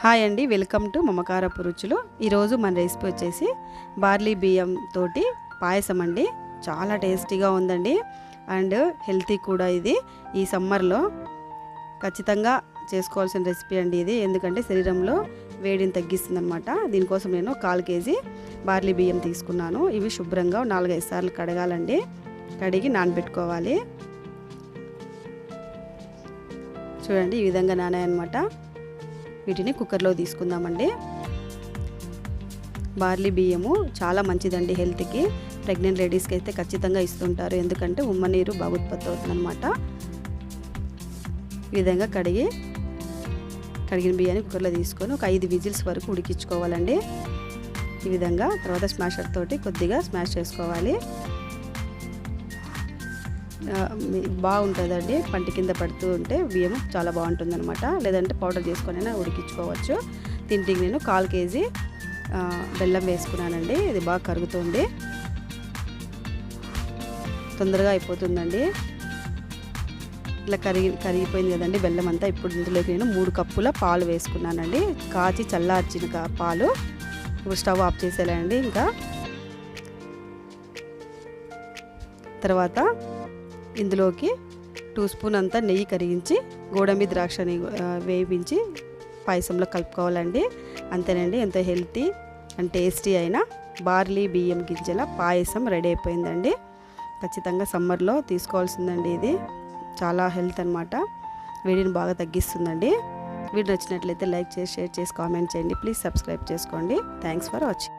Hi అండి welcome to మమకారపు రుచులు. ఈరోజు మన రెసిపీ వచ్చేసి బార్లీ బియ్యం తోటి పాయసం అండి. చాలా టేస్టీగా ఉందండి. అండ్ హెల్తీ కూడా ఇది. ఈ సమ్మర్లో ఖచ్చితంగా చేసుకోవాల్సిన రెసిపీ అండి ఇది. ఎందుకంటే శరీరంలో వేడిని తగ్గిస్తుంది అనమాట దీనికోసం నేను కాల్ కేజీ బార్లీ బియ్యం తీసుకున్నాను. ఇవి శుభ్రంగా నాలుగైదు సార్లు కడగాలండి. కడిగి నానబెట్టుకోవాలి. చూడండి ఈ విధంగా నానాయన్నమాట. వీటిని కుక్కర్లో తీసుకుందామండి. బార్లీ బియ్యము చాలా మంచిదండి హెల్త్కి. ప్రెగ్నెంట్ లేడీస్కి అయితే ఖచ్చితంగా ఇస్తుంటారు. ఎందుకంటే ఉమ్మ నీరు బాగా ఉత్పత్తి అవుతుందన్నమాట ఈ విధంగా కడిగి కడిగిన బియ్యాన్ని కుక్కర్లో తీసుకొని ఒక ఐదు విజిల్స్ వరకు ఉడికించుకోవాలండి. ఈ విధంగా తర్వాత స్మాషర్ తోటి కొద్దిగా స్మాష్ చేసుకోవాలి. బాగుంటుందండి. పంట కింద పడుతూ ఉంటే బియ్యం చాలా బాగుంటుంది అనమాట లేదంటే పౌడర్ చేసుకొని ఉడికించుకోవచ్చు. తింటికి నేను కాల్ కేజీ బెల్లం వేసుకున్నానండి. ఇది బాగా కరుగుతుంది. తొందరగా అయిపోతుందండి. ఇట్లా కరిగి కరిగిపోయింది కదండి బెల్లం అంతా. ఇప్పుడు ఇందులోకి నేను మూడు కప్పుల పాలు వేసుకున్నానండి. కాచి చల్లార్చిన పాలు. ఇప్పుడు స్టవ్ ఆఫ్ చేసేయాలండి ఇంకా. తర్వాత ఇందులోకి టూ స్పూన్ అంతా నెయ్యి కరిగించి గోడంబి ద్రాక్షని వేయించి పాయసంలో కలుపుకోవాలండి. అంతేనండి ఎంతో హెల్తీ అండ్ టేస్టీ అయిన బార్లీ బియ్యం గింజల పాయసం రెడీ అయిపోయిందండి. ఖచ్చితంగా సమ్మర్లో తీసుకోవాల్సిందండి ఇది. చాలా హెల్త్ అనమాట వేడిని బాగా తగ్గిస్తుందండి. వీడియో నచ్చినట్లయితే లైక్ చేసి షేర్ చేసి కామెంట్ చేయండి. ప్లీజ్ సబ్స్క్రైబ్ చేసుకోండి. Thanks for watching.